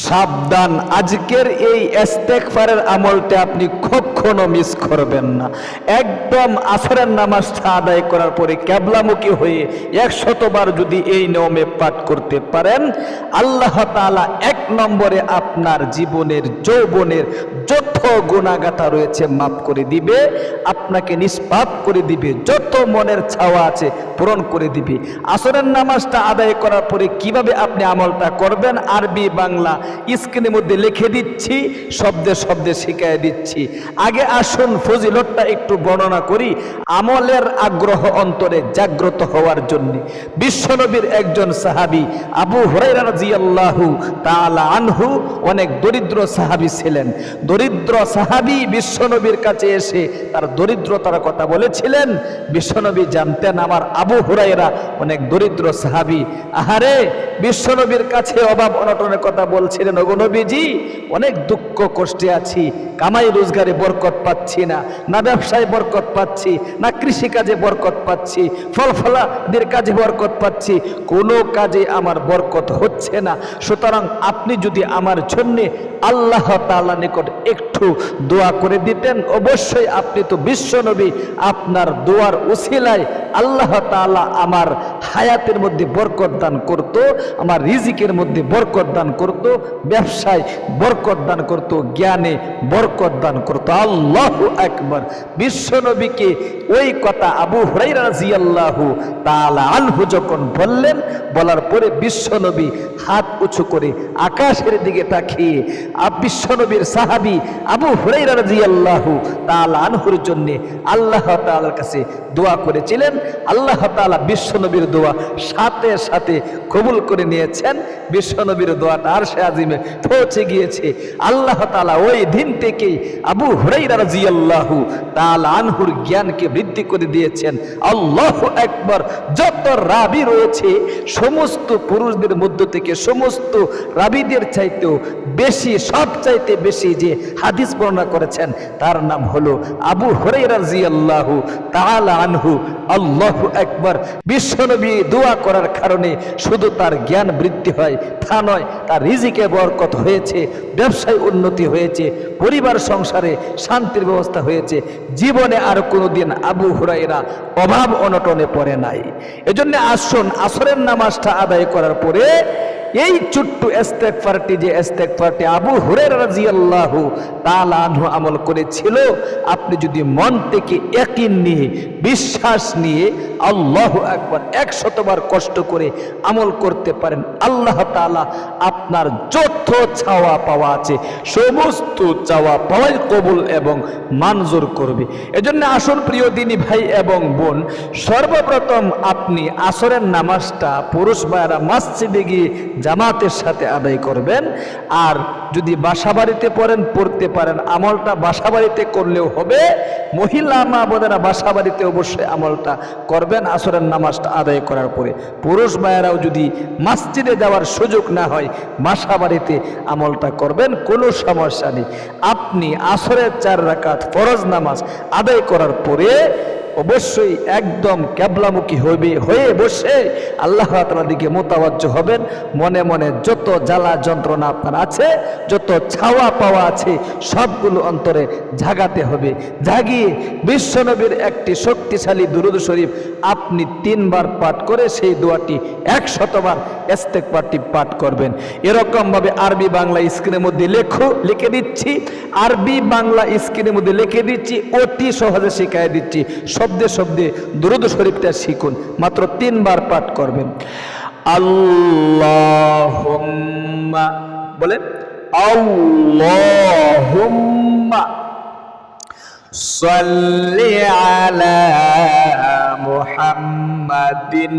সাবধান। আজকের এই এস্তেকফারের আমলটা আপনি কখনো মিস করবেন না। একদম আসরের নামাজটা আদায় করার পরে ক্যাবলামুখী হয়ে একশতবার যদি এই নিয়মে পাঠ করতে পারেন, আল্লাহ তাআলা এক নম্বরে আপনার জীবনের, যৌবনের যত গুণাগাথা রয়েছে মাফ করে দিবে, আপনাকে নিষ্পাপ করে দিবে, যত মনের ছাওয়া আছে পূরণ করে দিবে। আসরের নামাজটা আদায় করার পরে কীভাবে আপনি আমলটা করবেন? আরবি, বাংলা স্ক্রিনের মধ্যে লিখে দিচ্ছি, শব্দে শব্দে শিখাই দিচ্ছি। আগে আসুন, ফজিলতটা একটু বর্ণনা করি। আমলের আগ্রহ অন্তরে জাগ্রত হওয়ার জন্য। বিশ্বনবীর একজন সাহাবী, আবু হুরাইরা রাদিয়াল্লাহু তাআলা আনহু, অনেক দরিদ্র সাহাবী ছিলেন। দরিদ্র সাহাবী বিশ্বনবীর কাছে এসে তার দরিদ্রতার কথা বলেছিলেন। বিশ্বনবী জানতেন, আমার আবু হুরাইরা অনেক দরিদ্র সাহাবী। আহারে, বিশ্বনবীর কাছে অভাব অনটনের কথা বলছিলেন অগনবীজি অনেক দুঃখ কষ্টে আছি, কামাই রোজগারে বরকত পাচ্ছি না না ব্যবসায় বরকত পাচ্ছি, না কৃষিকাজে বরকত পাচ্ছি ফল ফলাদের কাজে বরকত পাচ্ছি, কোনো কাজে আমার বরকত হচ্ছে না। সুতরাং আপনি যদি আমার জন্যে আল্লাহ তাআলা নিকট একটু দোয়া করে দিতেন, অবশ্যই আপনি তো বিশ্বনবী আপনার দোয়ার উসিলায় আল্লাহ তাআলা আমার হায়াতের মধ্যে বরকত দান করত, আমার রিজিকের মধ্যে বরকত দান করত ব্যবসায় বরকত দান করত, জ্ঞানে বরকত দান করত। আল্লাহ একবার বিশ্বনবীকে ওই কথা আবু হুরাইরা রাদিয়াল্লাহু তাআলা আনহু যখন বললেন, বলার পরে বিশ্বনবী হাত উঁচু করে আকাশের দিকে তাকিয়ে আব বিশ্বনবীর সাহাবী আবু হুরাইরা রাদিয়াল্লাহু তাআলা আনহুর জন্য আল্লাহ তাআলার কাছে দোয়া করেছিলেন। আল্লাহ তাআলা বিশ্বনবীর দোয়া সাথে সাথে কবুল করে নিয়েছেন। বিশ্বনবীর দোয়াটা আর সে আজিমে পৌঁছে গিয়েছে। আল্লাহ তাআলা ওই দিন থেকেই আবু হুরাইরা রাদিয়াল্লাহু তাআলা আনহুর জ্ঞানকে বৃদ্ধি করে দিয়েছেন। আল্লাহ একবার যত রাবি রয়েছে, সমস্ত পুরুষদের মধ্য থেকে সমস্ত রাবিদের চাইতেও বেশি সব চাইতে বেশি যে হাদিস বর্ণনা করেছেন, তার নাম হলো আবু হুরাইরা রাদিয়াল্লাহু তাআলা আনহু। আল্লাহ একবার বিশ্বনবী দোয়া করার কারণে শুধু তার জ্ঞান বৃদ্ধি হয়, তা নয়, তার রিজিকে বরকত হয়েছে, ব্যবসায় উন্নতি হয়েছে, পরিবার সংসারে শান্তির ব্যবস্থা হয়েছে, জীবনে আর কোনোদিন আবু হুরাইরা অভাব অনটনে পড়ে নাই। এজন্য আসুন, আসরের নামাজটা আদায় করার পরে এই ছোট্ট ইস্তেগফারটি যে ইস্তেগফারটি আবু হুরায়রা রাদিয়াল্লাহু তাআলা আমল করেছিল, আপনি যদি মন থেকে ইয়াকিন নিয়ে, বিশ্বাস নিয়ে আল্লাহু আকবার একশতবার কষ্ট করে আমল করতে পারেন, আল্লাহ তাআলা আপনার যত চাওয়া পাওয়া আছে, সমস্ত চাওয়া পাওয়াই কবুল এবং মঞ্জুর করবে। এজন্য আসল প্রিয় দিনী ভাই এবং বোন, সর্বপ্রথম আপনি আসরের নামাজটা পুরুষ ভাইয়েরা মসজিদে গিয়ে জামাতের সাথে আদায় করবেন। আর যদি বাসা বাড়িতে পড়েন, পড়তে পারেন। আমলটা বাসা বাড়িতে করলেও হবে। মহিলা মা বোনেরা বাসা বাড়িতে অবশ্যই আমলটা করবেন। আসরের নামাজটা আদায় করার পরে পুরুষ ভাইয়েরাও যদি মসজিদে যাওয়ার সুযোগ না হয় বাসা বাড়িতে আমলটা করবেন। কোনো সমস্যা নেই। আপনি আসরের চার রাকাত ফরজ নামাজ আদায় করার পরে অবশ্যই একদম ক্যাবলামুখী হইবে হয়ে বসে আল্লাহ তালার দিকে মোতাবাজ্য হবেন। মনে মনে যত জ্বালা যন্ত্রণা আপনার আছে, যত ছাওয়া পাওয়া আছে, সবগুলো অন্তরে জাগাতে হবে। জাগিয়ে বিশ্বনবীর একটি শক্তিশালী দুরুদ শরীফ আপনি তিনবার পাঠ করে সেই দোয়াটি একশতবার পাঠটি পাঠ করবেন। এরকমভাবে আরবি বাংলা স্ক্রিনের মধ্যে লেখো, লিখে দিচ্ছি। আরবি বাংলা স্ক্রিনের মধ্যে লিখে দিচ্ছি, অতি সহজে শিখাই দিচ্ছি। শব্দে শব্দে দুরুদ শরীফটা শিখুন, মাত্র তিনবার পাঠ করবেন। আল্লাহ বলে আল্লাহুম্মা সাল্লি আলা মুহাম্মাদিন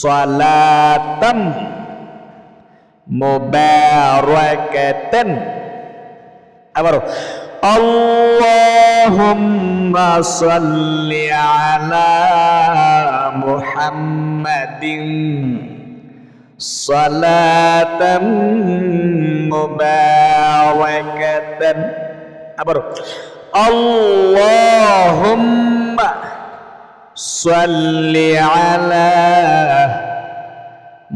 সালাতাম মুবারাকাতান। আবারও আল্লাহুম্মা সাল্লি আলা মুহাম্মাদিন সালাতাম মুবারাকাতান আবারও আল্লাহুম্মা সাল্লি আলা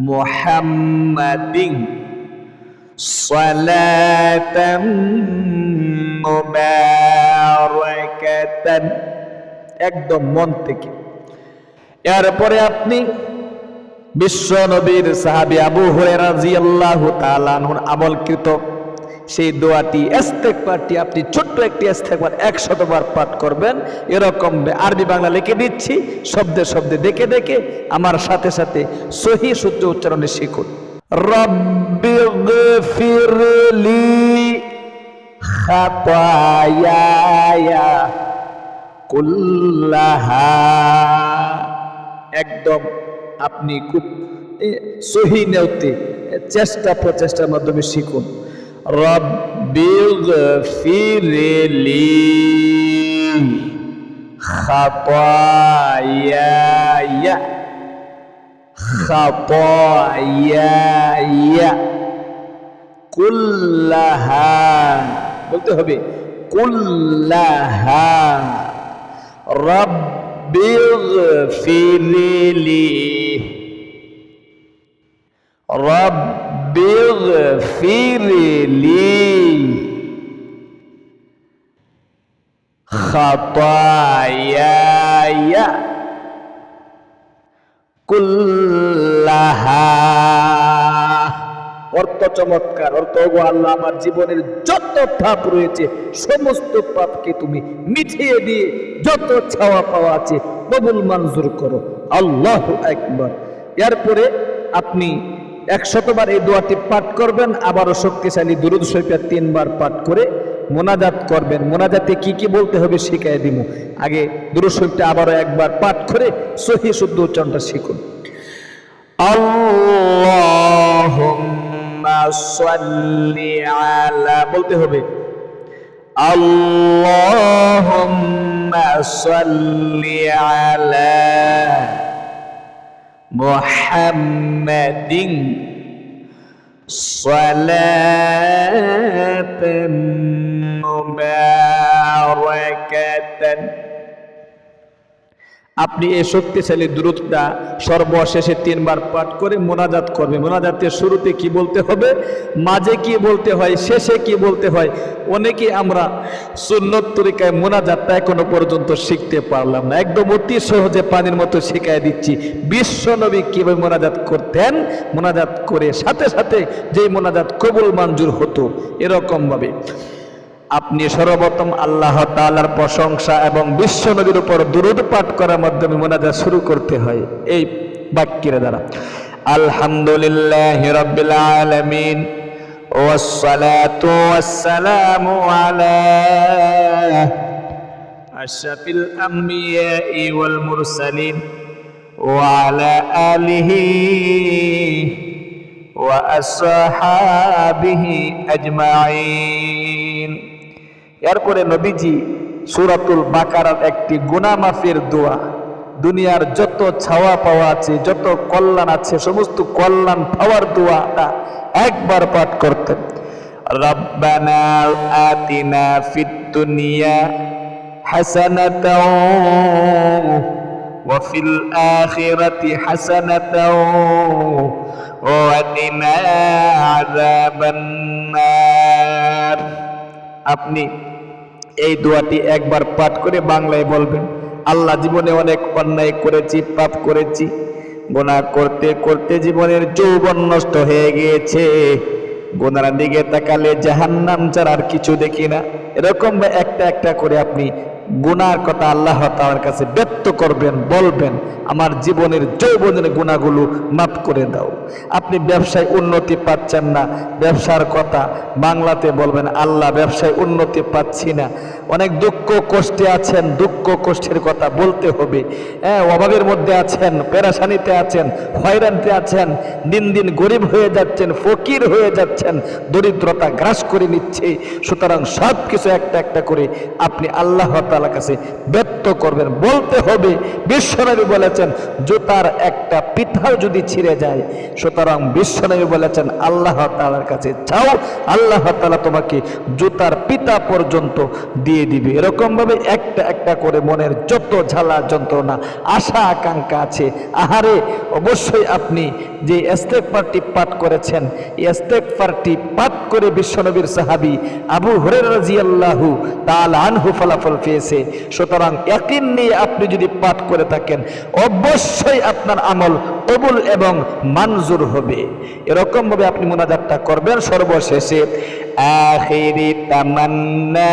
মুহাম্মাদিন সালাতাম একদম মন থেকে। এরপরে আপনি বিশ্ব নবীর সাহাবি আবু হুরায়রা রাদিয়াল্লাহু তাআলা আনহুর আমলকৃত সেই দোয়াটি, ইস্তেগফারটি আপনি ছোট্ট একটি ইস্তেগফার 100 বার পাঠ করবেন। এরকম আরবি বাংলা লিখে দিচ্ছি, শব্দে শব্দে দেখে দেখে আমার সাথে সাথে সহি শুদ্ধ উচ্চারণে শিখুন। রব্বিগফিরলি খাতায়ায়া কুল্লাহা। একদম আপনি খুব সহি নেওতে চেষ্টা প্রচেষ্টার মাধ্যমে শিখুন। রব্বিগফিরলি খাতায়ায়া খাতায়ায়া কুল্লাহা। বলতে হবে কুল্লাহা রব্বিগফিরলি রব্বিগফিরলি খাতায়ায়া কুল্লাহা অর্থ চমৎকার, অর্থ গো আল্লাহ, আমার জীবনের যত পাপ রয়েছে, সমস্ত পাপকে তুমি মিঠিয়ে দিয়ে যত ছাওয়া পাওয়া আছে, কবুল মঞ্জুর করো। আল্লাহ একবার এরপরে আপনি একশতবার এই দোয়াটি পাঠ করবেন, আবারও শক্তিশালী দুরুদ শরীফের তিনবার পাঠ করে মোনাজাত করবেন। মোনাজাতে কি কি বলতে হবে শিখাই দিব আগে দুরুদ শরীফটা আবারও একবার পাঠ করে সহি শুদ্ধ উচ্চারণটা শিখুন। সাল্লি আলা বলতে হবে আল্লাহুম্মা সাল্লি আলা মুহাম্মাদিন সালাতাম মুবারাকাতান। আপনি এই শক্তিশালী দূরত্বটা সর্বশেষে তিনবার পাঠ করে মোনাজাত করবে। মোনাজাতের শুরুতে কি বলতে হবে? মাঝে কি বলতে হয়? শেষে কি বলতে হয়? অনেকে আমরা সুন্নত তরিকায় মোনাজাতটা এখনও পর্যন্ত শিখতে পারলাম না। একদম অতি সহজে পানির মতো শিখাই দিচ্ছি। বিশ্বনবী কীভাবে মোনাজাত করতেন? মোনাজাত করে সাথে সাথে যেই মোনাজাত কবুল মঞ্জুর হতো, এরকমভাবে। আপনি সর্বপ্রথম আল্লাহ তাআলার প্রশংসা এবং বিশ্ব নবীর উপর দুরুদ পাঠ করার মাধ্যমে মোনাজাত শুরু করতে হয় এই বাক্যের দ্বারা আলহামদুলিল্লাহ রাব্বিল আলামিন والصلاة والسلام على أشرف الأنبياء والمرسلين وعلى آله وأصحابه أجمعين এরপরে নবীজি সুরাতুল বাকারার একটি গুনামাফের দোয়া দুনিয়ার যত ছাওয়া পাওয়া আছে যত কল্যাণ আছে সমস্ত কল্যাণ পাওয়ার দোয়াটা একবার পাঠ করতেন রব্বানা আতিনা ফিদ দুনিয়া হাসানাতাও وفي الآخرة حسنة وقنا عذاب النار আপনি এই দোয়াটি একবার পাঠ করে বাংলায় বলবেন, আল্লাহ জীবনে অনেক অন্যায় করেছি, পাপ করেছি গোনা করতে করতে জীবনের যৌবন নষ্ট হয়ে গিয়েছে। গোনার দিকে তাকালে জাহান্নাম ছাড়া আর কিছু দেখি না। এরকম একটা একটা করে আপনি গুনার কথা আল্লাহ তার কাছে ব্যক্ত করবেন, বলবেন, আমার জীবনের যৌবনের গুণাগুলো মাফ করে দাও। আপনি ব্যবসায় উন্নতি পাচ্ছেন না, ব্যবসার কথা বাংলাতে বলবেন, আল্লাহ ব্যবসায় উন্নতি পাচ্ছি না। অনেক দুঃখ কষ্টে আছেন, দুঃখ কষ্টের কথা বলতে হবে। হ্যাঁ অভাবের মধ্যে আছেন, পেরাশানিতে আছেন, হয়রানিতে আছেন, দিন দিন গরিব হয়ে যাচ্ছেন, ফকির হয়ে যাচ্ছেন, দরিদ্রতা গ্রাস করে নিচ্ছে। সুতরাং সব কিছু একটা একটা করে আপনি আল্লাহ তাআলার কাছে ব্যক্ত করবেন। বলতে হবে, বিশ্বনবী বলেছেন, জুতার একটা পিঠাও যদি ছিঁড়ে যায়, সুতরাং বিশ্বনবী বলেছেন, আল্লাহ তাআলার কাছে চাও, আল্লাহ তাআলা তোমাকে জুতার পিতা পর্যন্ত দিয়ে দিবে। এরকম ভাবে একটা একটা করে মনের যত ঝালা যন্ত্রণা আশা আকাঙ্ক্ষা আছে, আহারে অবশ্যই আপনি যে ইস্তেগফারটি পাঠ করেছেন এই ইস্তেগফারটি পাঠ করে বিশ্বনবীর সাহাবি আবু হুরায়রা রাদিয়াল্লাহু তাআলা আনহু ফলাফল পেয়েছে। সুতরাং ইয়াকিন নিয়ে আপনি যদি পাঠ করে থাকেন, অবশ্যই আপনার আমল কবুল এবং মানজুর হবে। এরকমভাবে আপনি মোনাজাতটা করবেন। সর্বশেষে, আখিরি তামান্না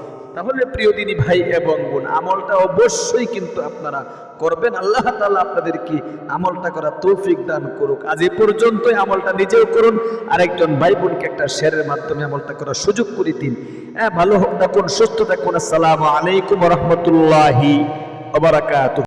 তাহলে প্রিয় দিনী ভাই এবং বোন, আমলটা অবশ্যই কিন্তু আপনারা করবেন। আল্লাহ তাআলা আপনাদেরকে আমলটা করা তৌফিক দান করুক। আজ এ পর্যন্তই আমলটা নিজেও করুন, আরেকজন ভাই বোনকে একটা শেয়ারের মাধ্যমে আমলটা করার সুযোগ করে দিন। হ্যাঁ ভালো হোক থাকুন, সুস্থ থাকুন। আসসালামু আলাইকুম রহমতুল্লাহি